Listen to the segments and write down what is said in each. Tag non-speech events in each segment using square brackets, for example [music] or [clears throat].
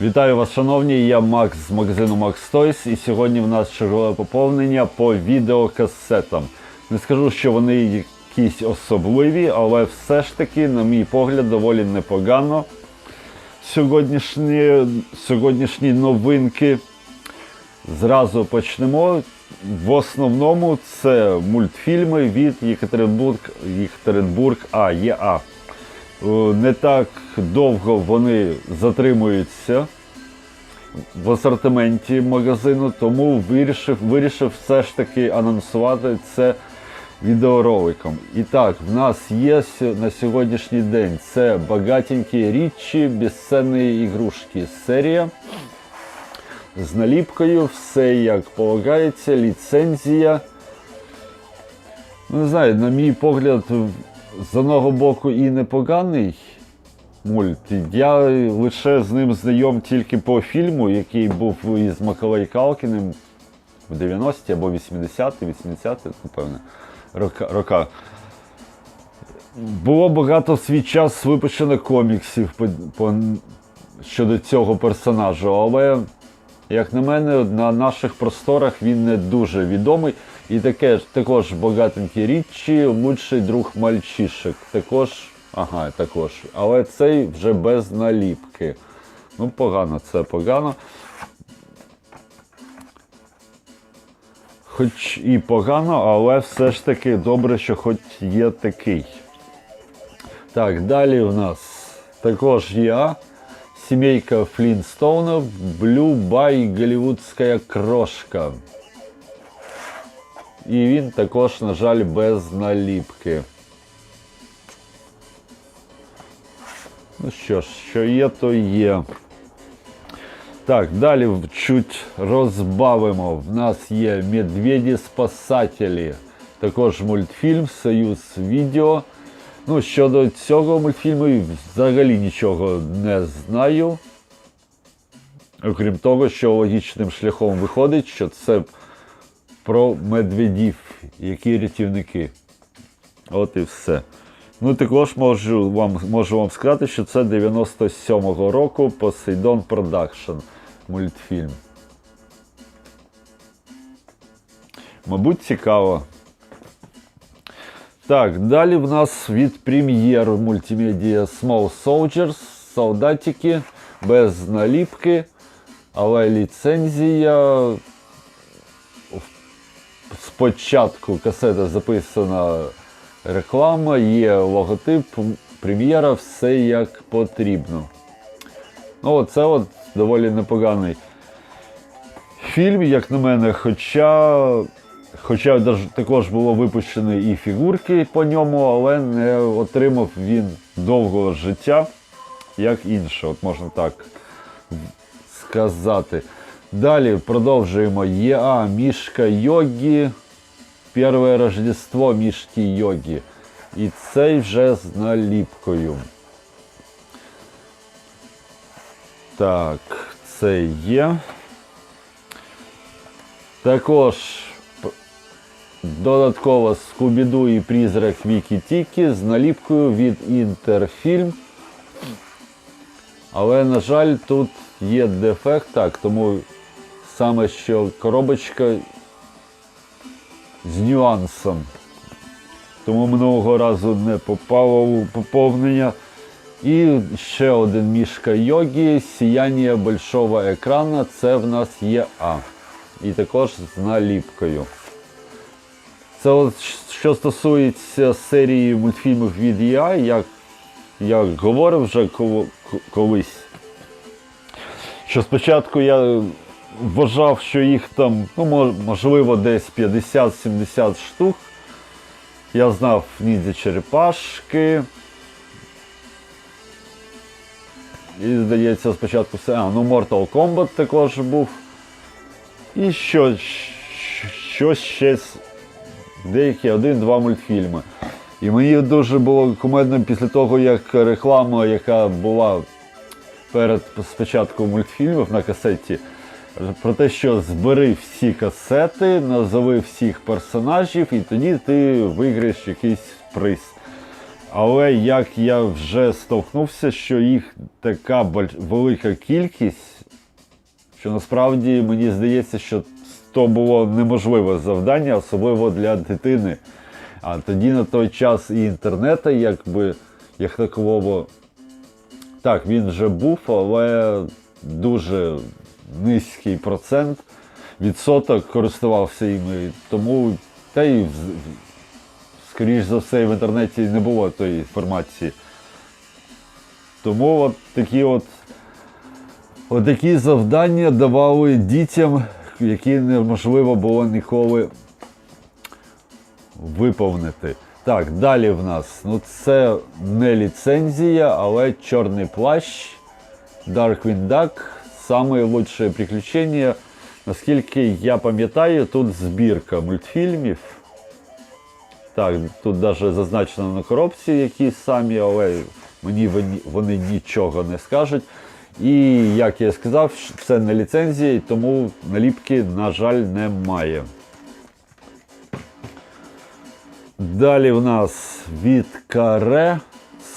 Вітаю вас, шановні! Я Макс з магазину Max Toys і сьогодні в нас чергове поповнення по відеокасетам. Не скажу, що вони якісь особливі, але все ж таки, на мій погляд, доволі непогано. Сьогоднішні, сьогоднішні новинки. Зразу почнемо. В основному це мультфільми від Єкатеринбург, Єкатеринбург АЄА. Е, Не так довго вони затримуються в асортименті магазину, тому вирішив, вирішив все ж таки анонсувати це відеороликом. І так, в нас є на сьогоднішній день це багатенькі річі, безцінні ігрушки серія з наліпкою, все як полагається, ліцензія. Ну, не знаю, на мій погляд, з одного боку і непоганий мульт. Я лише з ним знайом тільки по фільму, який був із Макалей Калкіним в 90-ті або 80-ті, 80-ті, напевне, рока. Було багато в свій час випущено коміксів по, по, щодо цього персонажа, але, як на мене, на наших просторах він не дуже відомий. І таке також багатенькі річі, лучший друг мальчишек. Також, ага, також. Але цей вже без наліпки. Ну, погано, це погано. Хоч і погано, але все ж таки добре, що хоч є такий. Так, далі в нас також я. Сімейка Флінстоунов, Блю Бай Голівудська крошка. І він також, на жаль, без наліпки. Ну що ж, що є, то є. Так, далі чуть розбавимо. В нас є Медведі-спасателі. Також мультфільм, Союз відео. Ну, щодо цього мультфільму взагалі нічого не знаю. Окрім того, що логічним шляхом виходить, що це про медведів, які рятівники. От і все. Ну, також можу вам, можу вам сказати, що це 97-го року Посейдон Продакшн мультфільм. Мабуть, цікаво. Так, далі в нас від прем'єр мультимедіа Small Soldiers, солдатики без наліпки, але ліцензія. Спочатку касета записана реклама, є логотип, прем'єра, все як потрібно. Ну, оце от доволі непоганий фільм, як на мене, хоча. Хоча також було випущено і фігурки по ньому, але не отримав він довгого життя, як інше, от можна так сказати. Далі продовжуємо ЄА Мішка Йогі. Перше Рождество Мішки Йогі. І цей вже з наліпкою. Так, це є. Також додатково Скубіду і призрак Вікі Тікі з наліпкою від Інтерфільм. Але, на жаль, тут є дефект, так, тому саме що коробочка з нюансом. Тому минулого разу не попало у поповнення. І ще один мішка йогі, сіяння большого екрана, це в нас є А. І також з наліпкою. Це от що стосується серії мультфільмів від ЄА, як я говорив вже колись, що спочатку я вважав, що їх там, ну, можливо, десь 50-70 штук. Я знав ніндзя черепашки. І, здається, спочатку все. А, ну Mortal Kombat також був. І що, щось ще деякі один-два мультфільми. І мені дуже було кумедно після того, як реклама, яка була перед спочатку мультфільмів на касеті, про те, що збери всі касети, назови всіх персонажів, і тоді ти виграєш якийсь приз. Але як я вже стовкнувся, що їх така велика кількість, що насправді мені здається, що то було неможливе завдання, особливо для дитини. А тоді на той час і інтернету, якби як такового, так, він вже був, але дуже низький процент відсоток користувався іми. Тому та й скоріш за все в інтернеті не було тої інформації. Тому от такі от, от такі завдання давали дітям, які неможливо було ніколи виповнити. Так, далі в нас. Ну це не ліцензія, але чорний плащ, Darkwing Duck, саме лучше приключення. Наскільки я пам'ятаю, тут збірка мультфільмів. Так, тут навіть зазначено на коробці, які самі, але мені вони, нічого не скажуть. І як я сказав, це не ліцензія, тому наліпки, на жаль, немає. Далі в нас від Каре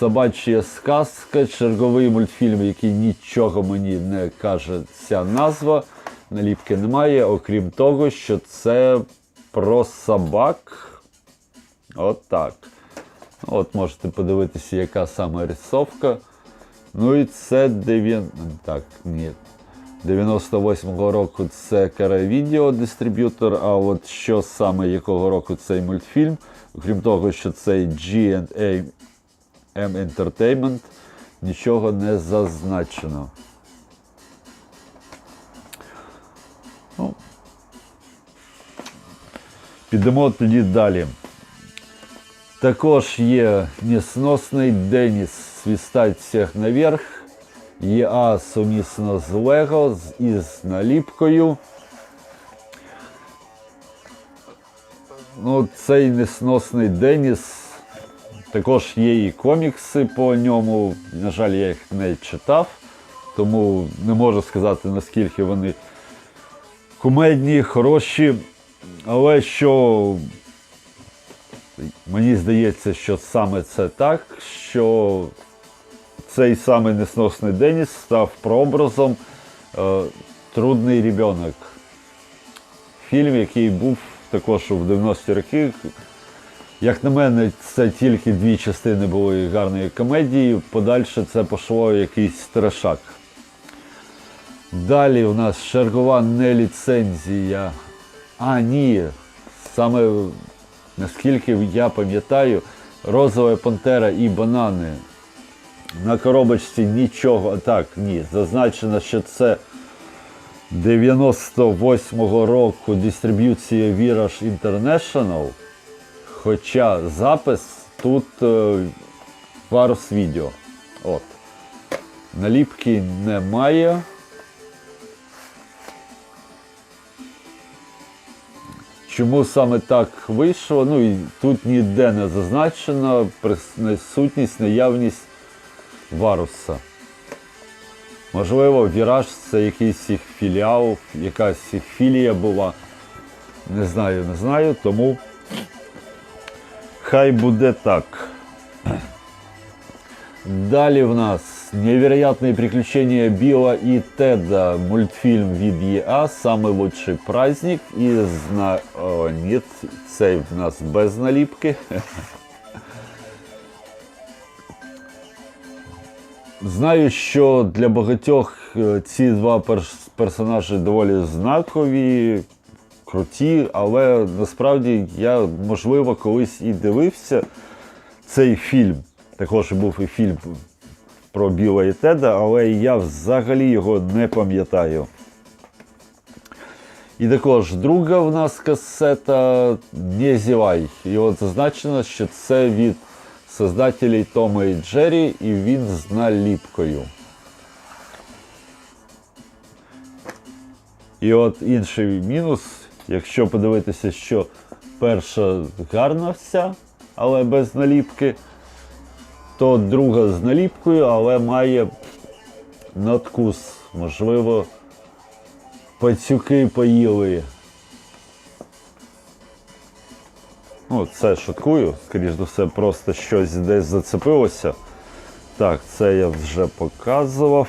Собача сказка, черговий мультфільм, який нічого мені не каже ця назва. Наліпки немає, окрім того, що це про собак. От так. От можете подивитися, яка саме рисовка. Ну і це 9... так, ні. 98-го року це Каре Відео дистриб'ютор, а от що саме якого року цей мультфільм, окрім того, що цей G&A M Entertainment, нічого не зазначено. Ну, підемо тоді далі. Також є несносний Деніс свістать всіх наверх. ЄА сумісно з Лего із наліпкою. Ну, цей несносний Деніс. Також є і комікси по ньому. На жаль, я їх не читав, тому не можу сказати, наскільки вони кумедні, хороші. Але що мені здається, що саме це так, що цей самий несносний Деніс став прообразом е, Трудний ребенок. Фільм, який був також у 90-ті роки. Як на мене, це тільки дві частини були гарної комедії. Подальше це пішло якийсь трешак. Далі у нас чергова неліцензія. А, ні. Саме наскільки я пам'ятаю, розова пантера і банани. На коробочці нічого. Так, ні. Зазначено, що це 98-го року дистриб'юція Virage International. Хоча запис тут е, Varus Video. От. Наліпки немає. Чому саме так вийшло? Ну і тут ніде не зазначено присутність, наявність варуса. Можливо, Віраж це якийсь їх філіал, якась їх філія була. Не знаю, не знаю, тому хай буде так. Далі в нас невероятные приключения Билла и Теда, мультфільм від ЄА, самый лучший праздник. І зна... О, ні, цей в нас без наліпки. Знаю, що для багатьох е, ці два перс- персонажі доволі знакові, круті, але насправді я, можливо, колись і дивився цей фільм. Також був і фільм про Біла і Теда, але я взагалі його не пам'ятаю. І також друга в нас касета Не зівай. І от зазначено, що це від создателей Тома і Джері, і він з наліпкою. І от інший мінус, якщо подивитися, що перша гарна вся, але без наліпки, то друга з наліпкою, але має надкус. Можливо, пацюки поїли. Ну, це шуткую, скоріш за все, просто щось десь зацепилося. Так, це я вже показував.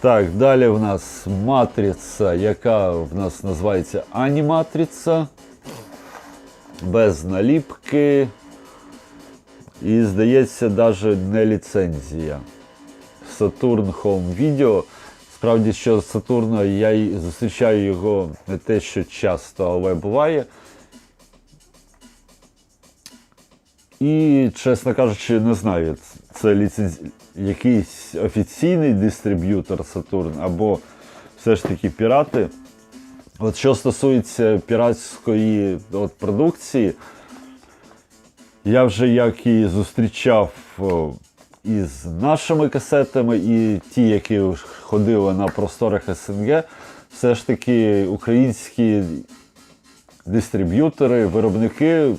Так, далі в нас матриця, яка в нас називається аніматриця. Без наліпки. І, здається, навіть не ліцензія. Saturn Home Video. Справді, що з Saturn я зустрічаю його не те, що часто, але буває. І, чесно кажучи, не знаю, це ліценз... якийсь офіційний дистриб'ютор Saturn або все ж таки пірати. От що стосується піратської от, продукції, я вже як і зустрічав із нашими касетами, і ті, які ходили на просторах СНГ, все ж таки українські дистриб'ютори, виробники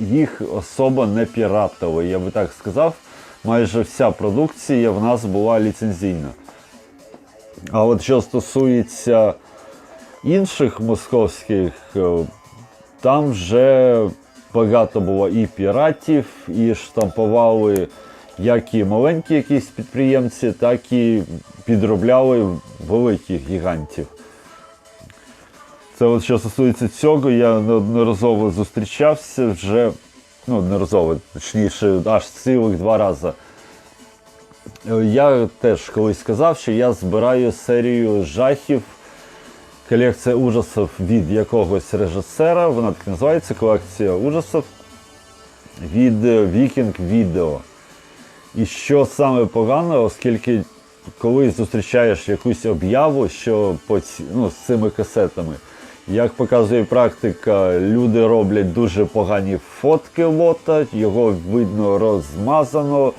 їх особо не піратили. Я би так сказав, майже вся продукція в нас була ліцензійна. А от що стосується інших московських, е, там вже багато було і піратів, і штампували як і маленькі якісь підприємці, так і підробляли великих гігантів. Це от що стосується цього, я неодноразово зустрічався вже, ну, неодноразово, точніше, аж цілих два рази. Я теж колись сказав, що я збираю серію жахів, колекція ужасів від якогось режисера. Вона так називається колекція ужасів від Viking Video. І що саме погане, оскільки коли зустрічаєш якусь об'яву, що по ці- ну, з цими касетами, як показує практика, люди роблять дуже погані фотки лота, його видно розмазано,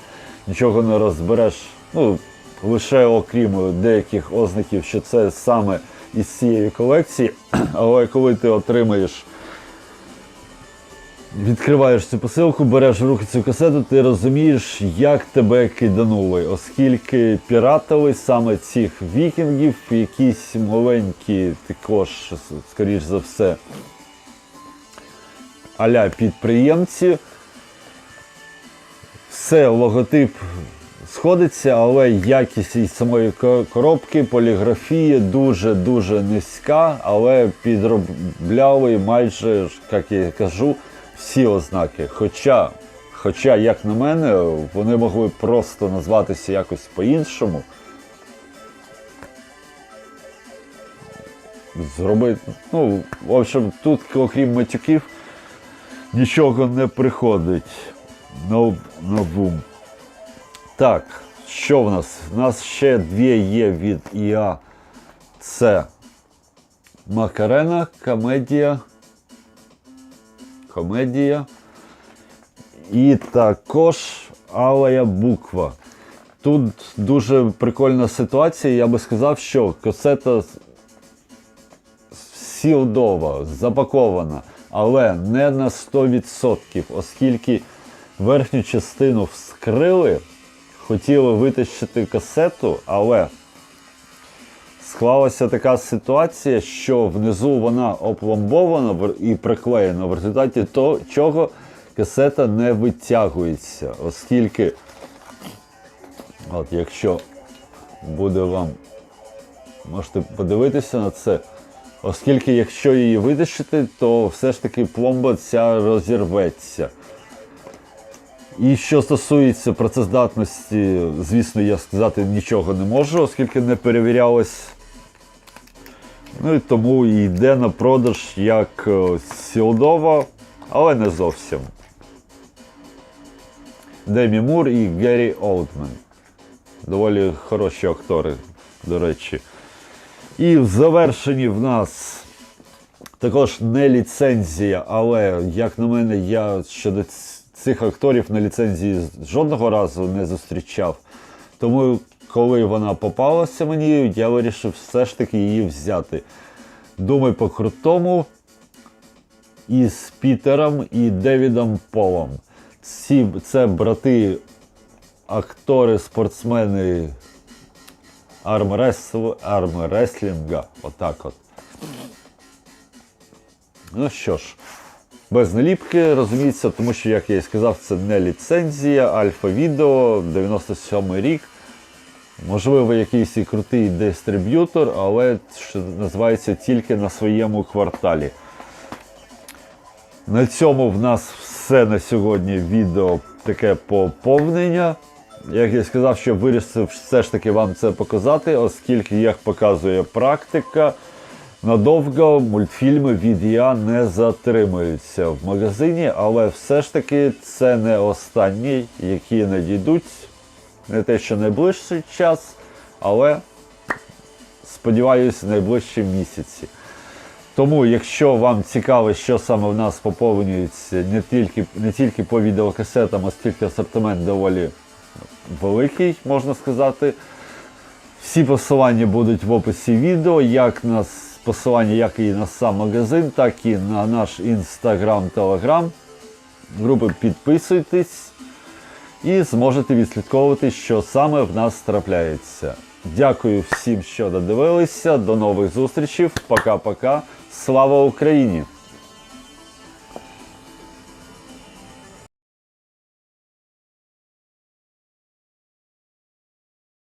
нічого не розбереш. Ну, лише окрім деяких ознаків, що це саме із цієї колекції. [clears throat] Але коли ти отримаєш Відкриваєш цю посилку, береш в руки цю касету, ти розумієш, як тебе киданули, оскільки піратили саме цих вікінгів, якісь маленькі, також, скоріш за все, аля підприємці. Все, логотип сходиться, але якість із самої коробки, поліграфія дуже-дуже низька, але підробляли майже, як я кажу, всі ознаки. Хоча, хоча, як на мене, вони могли просто назватися якось по-іншому. Зробити. Ну, в общем, тут, окрім матюків, нічого не приходить на, на ум. Так, що в нас? У нас ще дві є від ІА. Це Макарена, комедія. Комедія. І також Алая буква. Тут дуже прикольна ситуація. Я би сказав, що касета сілдова, запакована, але не на 100%, оскільки верхню частину вскрили, хотіли витащити касету, але склалася така ситуація, що внизу вона опломбована і приклеєна, в результаті того, чого касета не витягується, оскільки, от якщо буде вам можете подивитися на це. Оскільки, якщо її витащити, то все ж таки пломба ця розірветься. І що стосується працездатності, звісно, я сказати нічого не можу, оскільки не перевірялось. Ну і тому йде на продаж як е, сілдова, але не зовсім. Демі Мур і Геррі Олдмен. Доволі хороші актори, до речі. І в завершенні в нас також не ліцензія, але, як на мене, я щодо цих акторів на ліцензії жодного разу не зустрічав. Тому, коли вона попалася мені, я вирішив все ж таки її взяти. Думай по-крутому із Пітером і Девідом Полом. Ці, це брати, актори, спортсмени армресл, армреслінга. Отак от. Ну що ж, без наліпки, розуміється, тому що, як я і сказав, це не ліцензія, альфа-відео, 97 рік. Можливо, якийсь і крутий дистриб'ютор, але що називається тільки на своєму кварталі. На цьому в нас все на сьогодні відео таке поповнення. Як я сказав, що вирішив все ж таки вам це показати, оскільки, як показує практика, надовго мультфільми від ІА не затримуються в магазині, але все ж таки це не останні, які надійдуть. Не те, що найближчий час, але сподіваюся, найближчі місяці. Тому, якщо вам цікаво, що саме в нас поповнюється не тільки, не тільки по відеокасетам, оскільки асортимент доволі великий, можна сказати. Всі посилання будуть в описі відео, як на посилання, як і на сам магазин, так і на наш інстаграм, телеграм. Групи підписуйтесь і зможете відслідковувати, що саме в нас трапляється. Дякую всім, що додивилися. До нових зустрічей. Пока-пока. Слава Україні!